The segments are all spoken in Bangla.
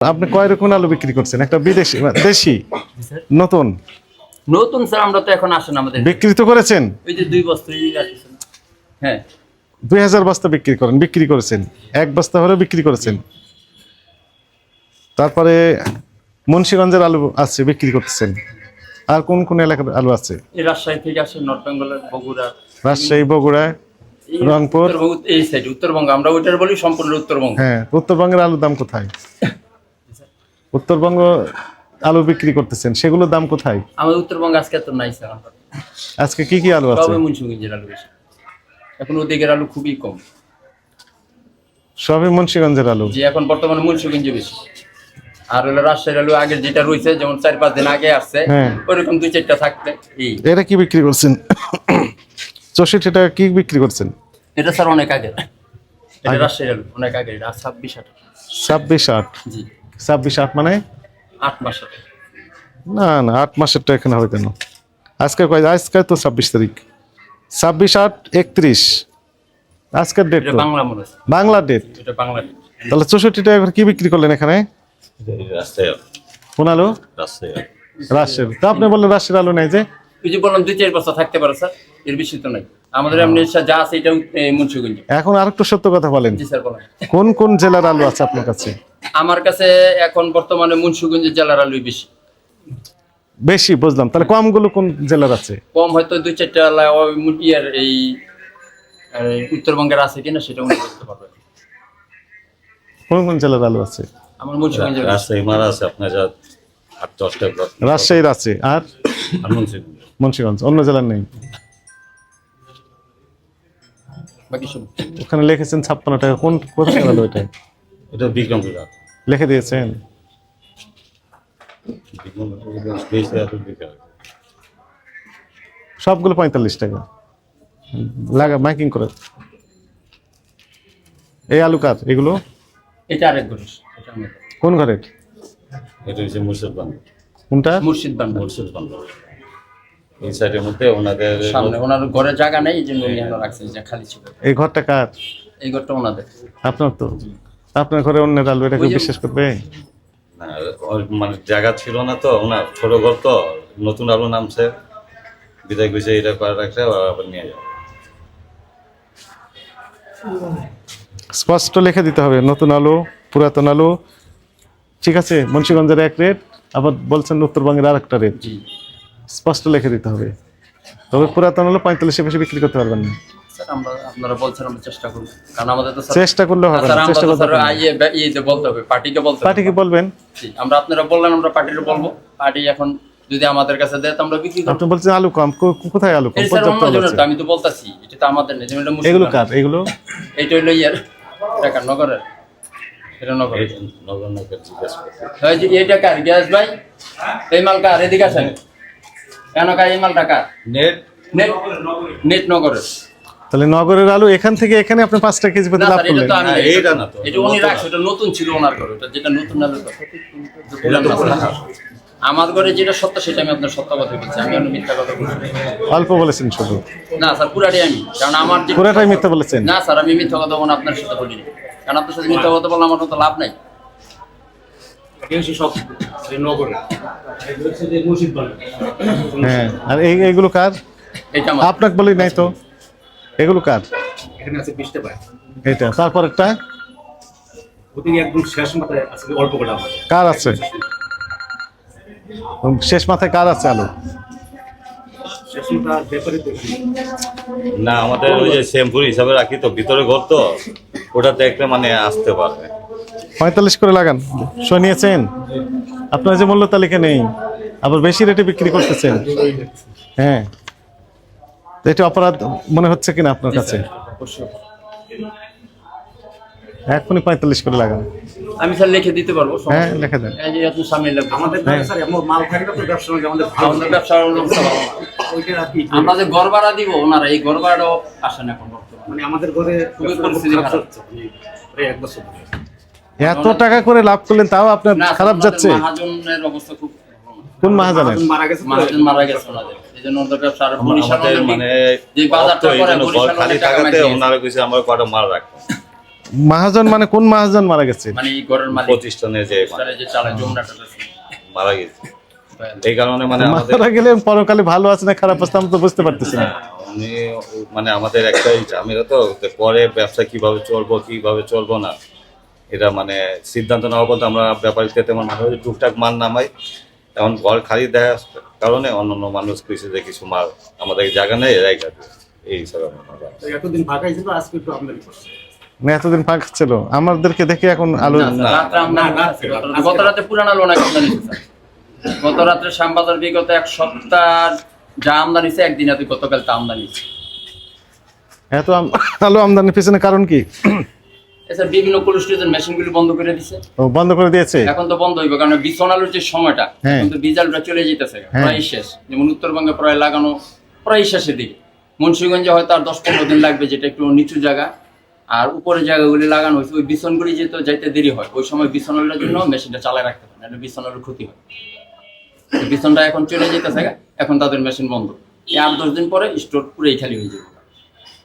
আপনি কয় রকম আলু বিক্রি করছেন? একটা বিদেশি দেশি? নতুন? নতুন স্যার আমরা তো এখন আসেন আমাদের। বিক্রি তো করেছেন? ওই যে দুই বস্তা এই হ্যাঁ। দুই হাজার বস্তা বিক্রি করেন বিক্রি করেছেন। এক বস্তা হলে বিক্রি করেছেন। তারপরে মুন্সিগঞ্জের আলু আছে বিক্রি করতেছেন। আর কোন কোন এলাকার আলু আছে? এই রাজশাহী থেকে আসে নর্থ বেঙ্গলের বগুড়া। রাজশাহী বগুড়া রংপুর। এই সাইড উত্তরবঙ্গ আমরা ওইটার বলি সম্পূর্ণ উত্তরবঙ্গ। হ্যাঁ উত্তরবঙ্গের আলুর দাম কোথায়? উত্তরবঙ্গ আলু বিক্রি করতেছেন সেগুলোর দাম কোথায়? আমাদের উত্তরবঙ্গ আজকে তো নাই স্যার আজকে কি কি আলু আছে? সবই মুন্সিগঞ্জের আলু বেশি। এখন ওদিকের আলু খুবই কম। সবই মুন্সিগঞ্জের আলু? যে এখন বর্তমানে মুন্সিগঞ্জে বেশি। আর হলো রাজশাহীর আলু আগে যেটা রয়েছে যেমন চার পাঁচ দিন আগে আসছে হ্যাঁ। ওইরকম দুই চারটা থাকতে এই। এটা কি বিক্রি করছেন? চৌষট্টি টাকা কি বিক্রি করছেন? এটা স্যার অনেক আগে এটা রাজশাহীর আলু অনেক আগে এটা ছাব্বিশ আট। ছাব্বিশ আট। জি। ছাব্বিশ আট মানে? আট মাস। না না আট মাসেরটা এখানে হবে কেন? আজকে কয় আজকে তো ছাব্বিশ তারিখ। ছাব্বিশ আট একত্রিশ। আজকের ডেট এটা বাংলা বাংলা ডেট তাহলে চৌষট্টি টাকা করে কি বিক্রি করলেন এখানে? রাস্তায় কোন আলু? তা আপনি বললেন রাজশাহীর আলু নাই যে? যে বললাম দুই চার বছর থাকতে পারে স্যার। এর বেশি তো নাই। আমাদের এমনি যা আছে এটা মুন্সিগঞ্জ। এখন আরেকটু সত্য কথা বলেন। জি স্যার বলেন। কোন কোন জেলার আলু আছে আপনার কাছে? আমার কাছে এখন বর্তমানে মুন্সিগঞ্জ জেলার আলুই বেশি। বেশি বুঝলাম। তাহলে কমগুলো কোন জেলার আছে? কম হয়তো দুই চারটা ইয়ার এই উত্তরবঙ্গের আছে কিনা সেটা উনি বলতে পারবে। কোন কোন জেলার আলু আছে? আমার মুন্সিগঞ্জের। রাস্তায় মারা আছে আপনার যা আট দশটা রাজশাহীর আছে। আর? আর মুন্সিগঞ্জ। মুন্সিগঞ্জ অন্য জেলার নেই। বাকি সব। ওখানে লিখেছেন ছাপ্পান্ন টাকা। কোন কোথায় আলু এটা এটা বিক্রমপুরা লিখে দিয়েছেন। সবগুলো পঁয়তাল্লিশ টাকা। লাগা মাইকিং করে। এই আলু কার? এগুলো? এটা আরেক ঘরের। কোন ঘরের? এটা হচ্ছে মুর্শিদ বান্ধব কোনটা? মুর্শিদ মুর্শিদ বান্ধব এই মধ্যে ওনাদের সামনে। ওনার ঘরে জায়গা নেই এই জন্য উনি এখানে রাখছে যে খালি ছিল। এই ঘরটা কার? এই ঘরটা ওনাদের। আপনার তো? আপনার ঘরে অন্যের আলু এটা কেউ ওই যে- বিশ্বাস করবে? মানে জায়গা ছিল না তো ওনার ছোট ঘর তো নতুন আলু নামছে। বিদায় গুছে এটা করে রাখছে আবার নিয়ে যাবে। স্পষ্ট লিখে দিতে হবে নতুন আলু পুরাতন আলু। ঠিক আছে মুন্সিগঞ্জের এক রেট আবার বলছেন উত্তরবঙ্গের আর একটা রেট জি। স্পষ্ট লিখে দিতে হবে। তবে পুরাতন আলু পঁয়তাল্লিশে বেশি বিক্রি করতে পারবেন না। আপনারা বলছেন আমরা চেষ্টা করব। কারণ আমাদের তো চেষ্টা করলে হবে স্যার না চেষ্টা করতে হবে ইয়ে বলতে হবে পার্টিকে বলতে পার্টিকে বলবেন। আমরা আপনারা বললেন আমরা পার্টিকে বলব। পার্টি এখন যদি আমাদের কাছে দেয় তো আমরা বিক্রি করব। আপনি বলছেন আলু কম কোথায় আলু কম? পর্যাপ্ত আছে। তো আমি তো বলতাছি এটা তো আমাদের যেমন এটা এগুলো না। কার? এগুলো? এটা হইল ইয়ার টাকা নগরের? এটা নগর নগর জিজ্ঞাসা করছে। যে এইটা কার? গ্যাস ভাই? এই মাল কার? এদিকে আসেন। কেন নেট। নেট নেট নগরের। তাহলে নগরের আলু এখান থেকে এখানে আপনি পাঁচটা কেজি লাভ এটা করলেন। আমি না, তো। এটা উনি রাখছে এটা নতুন ছিল ওনার ঘরে এটা যেটা নতুন এটা পুরানো। আমার ঘরে যেটা সত্য সেটা আমি আপনার সত্য কথা বলছি আমি মিথ্যা কথা বলছি অল্প বলেছেন শুধু। না স্যার পুরাটাই আমি কারণ আমার যে পুরাটাই মিথ্যা বলেছেন। না স্যার আমি মিথ্যা কথা বলব আপনার সাথে বলিনি। কারণ আপনার সাথে মিথ্যা কথা বললে আমার তো লাভ নাই। সব নগরে হ্যাঁ আর এই এইগুলো কার? আপনাকে বলি নাই তো। এগুলো কার? এখানে আছে বিশটা পায় এটা তারপর একটা? একদম শেষ মাথায় আছে অল্প করে কার আছে? শেষ মাথায় কার আছে আলু? না আমাদের ওই যে শ্যাম্পুর হিসাবে রাখি তো ভিতরে ঘর তো ওটা দেখলে মানে আসতে পারবে। পঁয়তাল্লিশ করে লাগান। শুনিয়েছেন? আপনার যে মূল্য তালিকা নেই আবার বেশি রেটে বিক্রি করতেছেন। হ্যাঁ। তো এটা অপরাধ মনে হচ্ছে কিনা আপনার কাছে? এখনই পঁয়তাল্লিশ করে লাগান। আমি স্যার লিখে দিতে পারব হ্যাঁ। লেখা দেন। আমাদের দ্বারা স্যার মাল থাকে তো ব্যবসা আমাদের আমাদের ব্যবসার অবস্থা ভালো না। ওইটা আর কি? আমরা যে ঘর দিব ওনারা এই আসেন এখন মানে আমাদের ঘরে খুবই পরিস্থিতি খারাপ। এক বছর। এত টাকা করে লাভ করলেন তাও আপনার খারাপ যাচ্ছে? মহাজনের অবস্থা খুব কোন মহাজনের? মারা গেছে মহাজন মারা গেছে ওনাদের। মানে মহাজন মানে কোন মহাজন মারা গেছে? মানে প্রতিষ্ঠানে যে মারা গেছে। এই কারণে মানে মারা গেলে পরকালে ভালো আছে না খারাপ আছে আমি তো বুঝতে পারতেছি না। উনি মানে আমাদের একটাই ঝামেলা তো পরে ব্যবসা কীভাবে চলবো কীভাবে চলবো না। এটা মানে সিদ্ধান্ত নেওয়া পর্যন্ত আমরা ব্যাপারীতে তেমন মাল টুকটাক মাল নামাই। এখন ঘর খালি দেওয়ার কারণে অন্য অন্য মানুষ যে কিছু মাল আমাদের জায়গা নেই এরাই খাবে এই হিসাবে। এতদিন ফাঁকা ছিল আজকে একটু আমদানি করছে না এতদিন ফাঁক ছিল। আমাদেরকে দেখে এখন আলু গত রাতে পুরানা লোন আমদানি গত রাত্রে শ্যামবাজার বিগত এক সপ্তাহ যা আমদানি হয়েছে একদিন এত গতকাল তা আমদানি এত আম- আলু আমদানির পিছনে কারণ কি? এছাড়া বিভিন্ন কোল্ড স্টোরেজের মেশিনগুলি বন্ধ করে দিছে। ও বন্ধ করে দিয়েছে? এখন তো বন্ধ হইবে কারণ বিছন যে সময়টা হ্যাঁ। কিন্তু বীজ আলুটা চলে যেতেছে হ্যাঁ। প্রায় শেষ। যেমন উত্তরবঙ্গে প্রায় লাগানো প্রায় শেষের দিকে। মুন্সিগঞ্জে হয়তো আর দশ পনেরো দিন লাগবে যেটা একটু নিচু জায়গা। আর উপরে জায়গাগুলি লাগানো হয়েছে ওই বিছনগুলি যেহেতু যাইতে দেরি হয় ওই সময় বিছন আলুর জন্য মেশিনটা চালায় রাখতে পারে নাহলে বিছন আলুর ক্ষতি হয়। বিছনটা এখন চলে যেতেছে এখন তাদের মেশিন বন্ধ। এই আট দশ দিন পরে স্টোর পুরোই খালি হয়ে যাবে।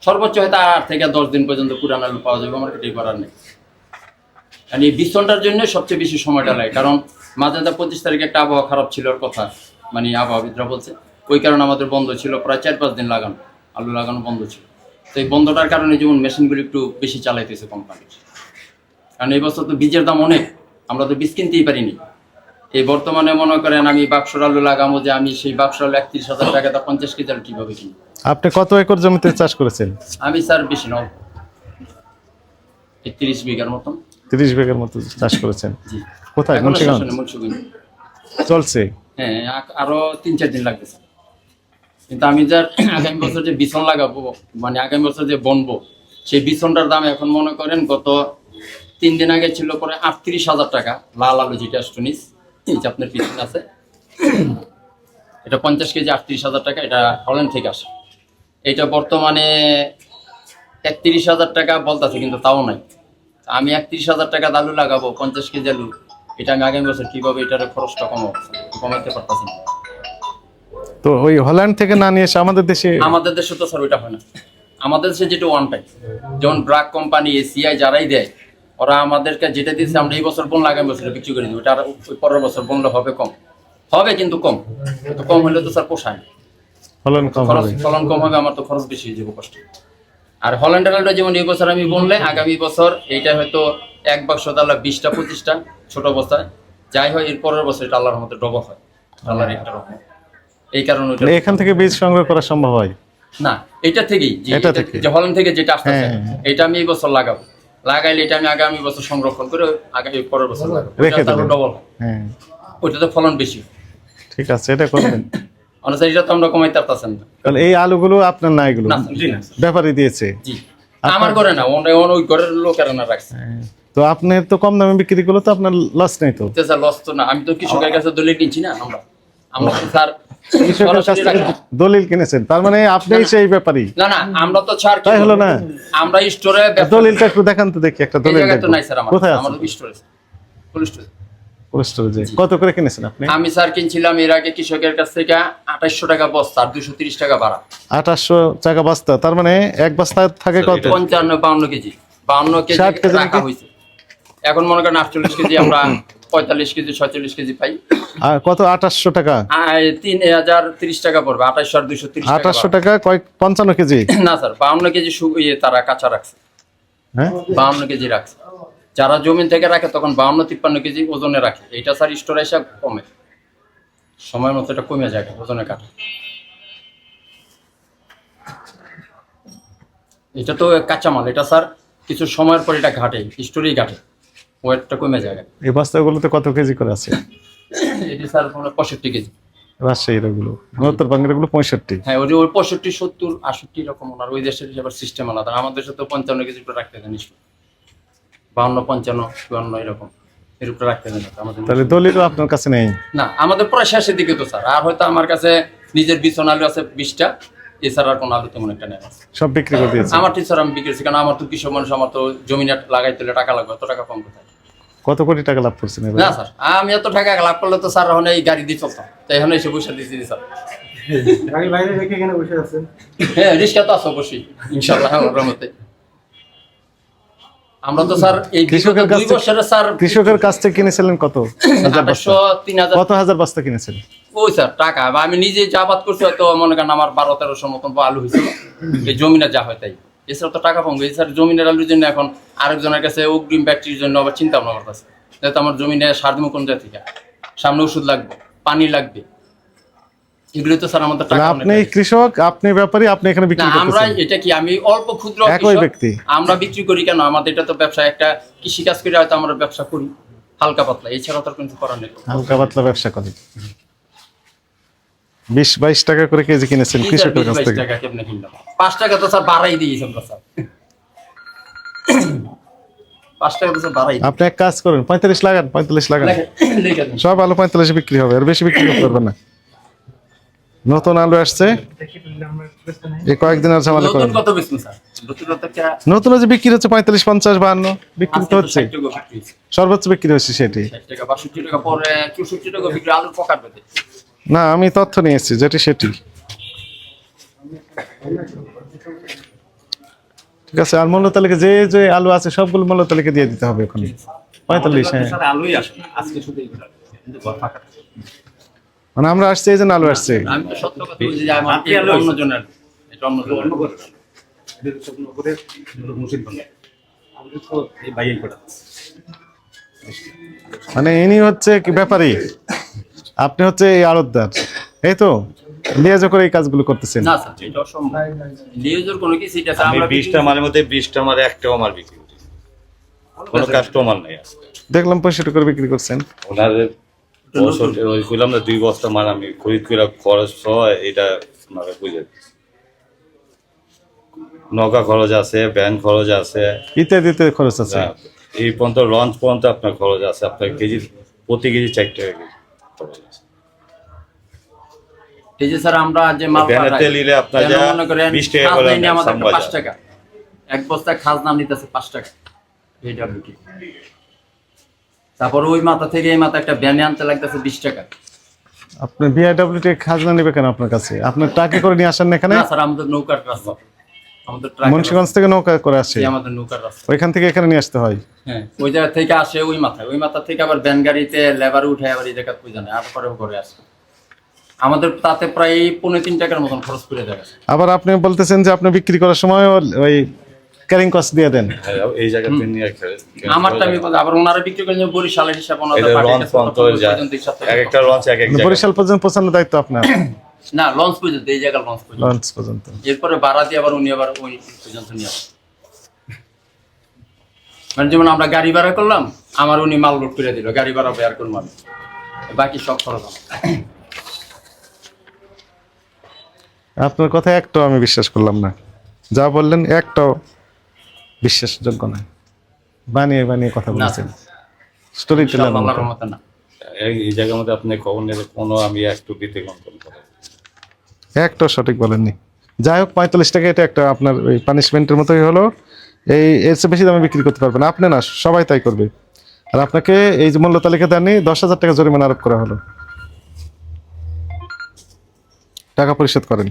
সর্বোচ্চ হয়তো আট থেকে দশ দিন পর্যন্ত পুরান আলু পাওয়া যাবে, আমার এটাই করার নেই। আর এই বিছনটার জন্য সবচেয়ে বেশি সময়টা লাগে, কারণ মাঝে মাঝে পঁচিশ তারিখে একটা আবহাওয়া খারাপ ছিল কথা মানে আবহাওয়াবিদরা বলছে। ওই কারণে আমাদের বন্ধ ছিল, প্রায় চার পাঁচ দিন লাগানো, আলু লাগানো বন্ধ ছিল। তো এই বন্ধটার কারণে যেমন মেশিনগুলো একটু বেশি চালাইতেছে কোম্পানির কারণ এই বছর তো বীজের দাম অনেক, আমরা তো বীজ কিনতেই পারিনি। এই বর্তমানে মনে করেন আমি বাক্সর আলু লাগামো যে আমি সেই বাক্সর আলু একত্রিশ হাজার টাকা তা পঞ্চাশ কেজি আলু কীভাবে কিনি আপনি কত একর জমিতে চাষ করেছেন? আমি স্যার বেশি নয়। তিরিশ বিঘার মতন। তিরিশ বিঘার মতো চাষ করেছেন। কোথায়? মুন্সিগঞ্জ? চলছে। হ্যাঁ আরও তিন চার দিন লাগতেছে কিন্তু আমি যার আগামী বছর যে বিছন লাগাবো মানে আগামী বছর যে বনবো সেই বিছনটার দাম এখন মনে করেন গত তিন দিন আগে ছিল পরে আটত্রিশ হাজার টাকা লাল আলু যেটা স্টোনিস এই যে আপনার পিছনে আছে। এটা পঞ্চাশ কেজি আটত্রিশ হাজার টাকা এটা হল্যান্ড থেকে আসে। এটা বর্তমানে একত্রিশ হাজার টাকা বলতেছে কিন্তু তাও নাই। আমি একত্রিশ হাজার টাকা আলু লাগাবো পঞ্চাশ কেজি আলু। এটা আমি আগামী বছর কীভাবে এটার খরচটা কমাবো কমাতে পারতাছি না তো ওই হল্যান্ড থেকে না নিয়ে এসে আমাদের দেশে আমাদের দেশে তো স্যার ওইটা হয় না। আমাদের দেশে যেটা ওয়ান টাইম যেমন ব্রাক কোম্পানি এসিআই যারাই দেয় ওরা আমাদেরকে যেটা দিচ্ছে আমরা এই বছর বনলে আগামী বছর বিক্রি করে দিই ওটা আর পরের বছর বনলে হবে কম। হবে কিন্তু কম। কিন্তু কম হলে তো স্যার পোষায় ফলন কম খরচ হবে। ফলন কম হবে আমার তো খরচ বেশি হয়ে যাবে কষ্ট। আর হল্যান্ড আলুটা যেমন এই বছর আমি বনলে আগামী বছর এইটা হয়তো এক বাক্স তালা বিশটা পঁচিশটা ছোট অবস্থায়। যাই হয় এর পরের বছর এটা আল্লাহর মতো ডবল হয়। আল্লাহর একটা রকম এই কারণে এখান থেকে বীজ সংগ্রহ করা সম্ভব হয়? না এটা থেকেই যে এটা এটা থেকে। হল্যান্ড থেকে যেটা আসতেছে হ্যাঁ, হ্যাঁ। এটা আমি এই বছর লাগাবো। লাগাইলে এটা আমি আগামী বছর সংরক্ষণ করে আগামী পরের বছর রেখে দেবেন। ডবল হ্যাঁ। ওইটাতে ফলন বেশি। ঠিক আছে এটা করবেন। অনেক এটা তো আমরা কমাইতে পারতেছেন না। তাহলে এই আলুগুলো আপনার না এগুলো? না জি না। ব্যাপারী দিয়েছে? জি। আমার ঘরে না ওটা ওই ঘরের লোকেরা না রাখছে। হ্যাঁ। তো আপনার তো কম দামে বিক্রি করলে তো আপনার লস নেই তো? লস তো না আমি তো কৃষকের কাছে দলিল কিনছি না আমরা। আমরা স্যার দলিল কিনেছেন। তার মানে আপনিই সেই ব্যাপারী না না আমরা তো ছাড় তাই হলো না? আমরা স্টোরে দলিলটা একটু দেখান তো দেখি একটা দলিল কোথায় আছে? আমাদের স্টোরে স্টোরে। কত করে কিনেছেন আপনি? আমি স্যার কিনছিলাম এর আগে কৃষকের কাছ থেকে আঠাশশো টাকা বস্তা আর দুশো তিরিশ টাকা ভাড়া। আঠাশশো টাকা বস্তা। তার মানে এক বস্তা থাকে কত? পঞ্চান্ন বাউন্ন কেজি। বাউন্ন কেজি 60 রাখা হয়েছে। এখন মনে করেন আটচল্লিশ কেজি আমরা পঁয়তাল্লিশ কেজি ছয়চল্লিশ কেজি পাই। আর কত? আঠাশশো টাকা। তিন হাজার তিরিশ টাকা পড়বে আঠাশশো আর দুশো তিরিশ আঠাশশো টাকা কয়েক পঞ্চান্ন কেজি? না স্যার বাউন্ন কেজি ইয়ে তারা কাঁচা রাখছে। হ্যাঁ? বাউন্ন কেজি রাখছে। যারা জমিন থেকে রাখে তখন বাউন্ন তিপ্পান্ন কেজি ওজনে রাখে। এটা স্যার স্টোর এসে কমে। সময় মতো এটা কমে যায় ওজনে কাটে। এটা তো কাঁচামাল এটা স্যার কিছু সময়ের পর এটা ঘাটে স্টোরেই ঘাটে। ওয়েটটা কমে যায়। এই বস্তাগুলোতে কত কেজি করে আছে? এটি স্যার কোনো পঁয়ষট্টি কেজি। রাজশাহীর ওগুলো উত্তরবঙ্গের ওগুলো পঁয়ষট্টি। হ্যাঁ ওই ওই পঁয়ষট্টি সত্তর আষট্টি এরকম ওনার। ওই দেশের আবার সিস্টেম আলাদা। আমাদের দেশে তো পঞ্চান্ন কেজি করে রাখতে দেন বাউন্ন পঞ্চান্ন চুয়ান্ন এরকম। এর উপরে রাখতে দেন আমাদের তাহলে দলিলও আপনার কাছে নেই? না আমাদের প্রায় শেষের দিকে তো স্যার। আর হয়তো আমার কাছে নিজের বিছন আলু আছে বিশটা। এছাড়া আর কোনো আলু তেমন একটা নেই। সব বিক্রি করে দিয়েছে। আমার টিচার আমি বিক্রি করছি, কারণ আমার তো কৃষক মানুষ আমার তো জমিনে লাগাইতে টাকা লাগবে। এত টাকা কম কোথায়? কত কোটি টাকা লাভ করছেন না স্যার। আমি এত টাকা লাভ করলে তো স্যার এখন এই গাড়ি দিয়ে চলতাম। তো এখন এসে বসে দিচ্ছি স্যার। গাড়ি বাইরে রেখে এখানে বসে আছেন? হ্যাঁ রিক্সা তো আছে অবশ্যই ইনশাল্লাহ রহমতে। আমরা তো স্যার এই কৃষকের কাছ থেকে- স্যার কৃষকের কাছ থেকে কিনেছিলেন কত? হাজার বস্তা। আঠাশশো তিন হাজার কত হাজার বস্তা কিনেছেন ওই স্যার টাকা। বা আমি নিজে যা আবাদ করছি হয়তো মনে করেন আমার বারো তেরোশো মতন আলু হয়েছিল। এই জমিনে যা হয় তাই। এছাড়া তো টাকা পাবো। এছাড়া জমিনের আলুর জন্য এখন আরেকজনের কাছে অগ্রিম ব্যাকটেরির জন্য আবার চিন্তা ভাবনা করতেছে। যেহেতু আমার জমিনে সার দিব কোন জায়গা থেকে? সামনে ওষুধ লাগবে পানি লাগবে। এগুলো তো স্যার আমাদের টাকা আপনি কৃষক আপনি ব্যাপারী আপনি এখানে বিক্রি আমরা এটা কি আমি অল্প ক্ষুদ্র একই ব্যক্তি। আমরা বিক্রি করি কেন? আমাদের এটা তো ব্যবসা একটা কৃষি কাজ করে হয়তো আমরা ব্যবসা করি হালকা পাতলা। এছাড়া তো আর কিছু করার নেই। হালকা পাতলা ব্যবসা করেন বিশ বাইশ টাকা করে কেজি কিনেছেন কৃষকের কাছ থেকে? পাঁচ টাকা তো স্যার বাড়াই দিয়েছি আমরা স্যার। পাঁচ টাকা তো স্যার আপনি এক কাজ করুন পঁয়তাল্লিশ লাগান পঁয়তাল্লিশ লাগান। সব আলু পঁয়তাল্লিশে বিক্রি হবে আর বেশি বিক্রি করতে পারবেন না। নতুন আলু আসছে। এই কয়েকদিন আর ঝামেলা করেন নতুন যে বিক্রি হচ্ছে পঁয়তাল্লিশ পঞ্চাশ বাহান্ন। বিক্রি তো হচ্ছে। 60 টাকা বিক্রি হয়েছে। সর্বোচ্চ বিক্রি হচ্ছে সেটি। টাকা, টাকা পরে টাকা বিক্রি, আলুর পকার পেতে। না আমি তথ্য নিয়ে এসেছি যেটি সেটি। ঠিক আছে আর মূল্য তালিকা যে যে আলু আছে সবগুলো মূল্য তালিকা দিয়ে দিতে হবে এখন পঁয়তাল্লিশ হ্যাঁ। মানে আমরা আসছি এই জন্য আলু আসছে। মানে ইনি হচ্ছে কি ব্যাপারী? আপনি হচ্ছে এই আড়তদার। এই তো? লিয়াজো করে এই কাজগুলো করতেছেন। না স্যার, এটা অসম্ভব। নিউজের কোনো কিছু এটা আমরা বিশটা মালের মধ্যে বিশটা মালে একটাও মাল বিক্রি করি কোনো কাস্টমার নাই আজকে। দেখলাম পঁয়ষট্টি করে বিক্রি করছেন। ওনার বছর ওই বললাম না দুই বস্তা মাল আমি খরিদ করে খরচ হয় এটা ওনাকে বুঝে। নৌকা খরচ আছে ভ্যান খরচ আছে। ইত্যাদিতে খরচ আছে। এই পর্যন্ত লঞ্চ পর্যন্ত আপনার খরচ আছে। আপনার কেজি প্রতি কেজি চার টাকা কেজি খরচ। আছে এই যে স্যার আমরা যে মাল ব্যানের নিলে আপনার যা 20 টাকা করে আমাদের সাম্বাজা। টাকা। এক বস্তা খাজনা নিতেছে পাঁচ টাকা। এইটা তারপর ওই মাথা থেকে এই মাথা একটা ব্যানে আনতে লাগতেছে বিশ টাকা। আপনি বিআইডব্লিউটি খাজনা নেবে কেন আপনার কাছে? আপনার ট্রাকে করে নিয়ে আসেন এখানে? না স্যার আমাদের নৌকার রাস্তা। আমাদের ট্রাক মুন্সিগঞ্জ থেকে নৌকা করে আসে। আমাদের নৌকার রাস্তা। ওইখান থেকে এখানে নিয়ে আসতে হয়। হ্যাঁ ওই জায়গা থেকে আসে ওই মাথায়। ওই মাথা থেকে আবার ব্যান গাড়িতে লেবার উঠে আবার এই জায়গা পুজো জানে? আর পরে করে আসে। আমাদের তাতে প্রায় পনেরো তিন টাকার মতন খরচ করে দেয়। আবার আপনি বলতেছেন যে আপনি বিক্রি করার সময় ওই ক্যারিং কস্ট দিয়ে দেন। হ্যাঁ, এই জায়গাতে নিয়ে আমারটা আমি আবার ওনারা বিক্রি করেন বরিশালের হিসাব ওনাদের পর্যন্ত। এক একটা লঞ্চ এক এক মানে বরিশাল পর্যন্ত পৌঁছানোর দায়িত্ব আপনার? না লঞ্চ পর্যন্ত এই জায়গার লঞ্চ পর্যন্ত। লঞ্চ পর্যন্ত। এরপরে বাড়া দিয়ে আবার উনি আবার ওই পর্যন্ত নিয়ে আসেন মানে যেমন আমরা গাড়ি ভাড়া করলাম আমার উনি মাল লোড করে দিল গাড়ি ভাড়া বের করব আমি বাকি সব খরচ আমার। আপনার কথা একটাও আমি বিশ্বাস করলাম না। যা বললেন একটাও বিশ্বাসযোগ্য না। বানিয়ে বানিয়ে কথা বলেছেন। স্টোরি টেলার না। এই- জায়গার মধ্যে আপনি খবর নিলে কোনো আমি একটু পারি একটাও সঠিক বলেননি। যাই হোক পঁয়তাল্লিশ টাকা এটা একটা আপনার ওই পানিশমেন্টের মতোই হলো। এই এর চেয়ে বেশি দামে বিক্রি করতে পারবেন। আপনি না সবাই তাই করবে। আর আপনাকে এই যে মূল্য তালিকা দেননি দশ হাজার টাকা জরিমানা আরোপ করা হলো। টাকা পরিশোধ করেন।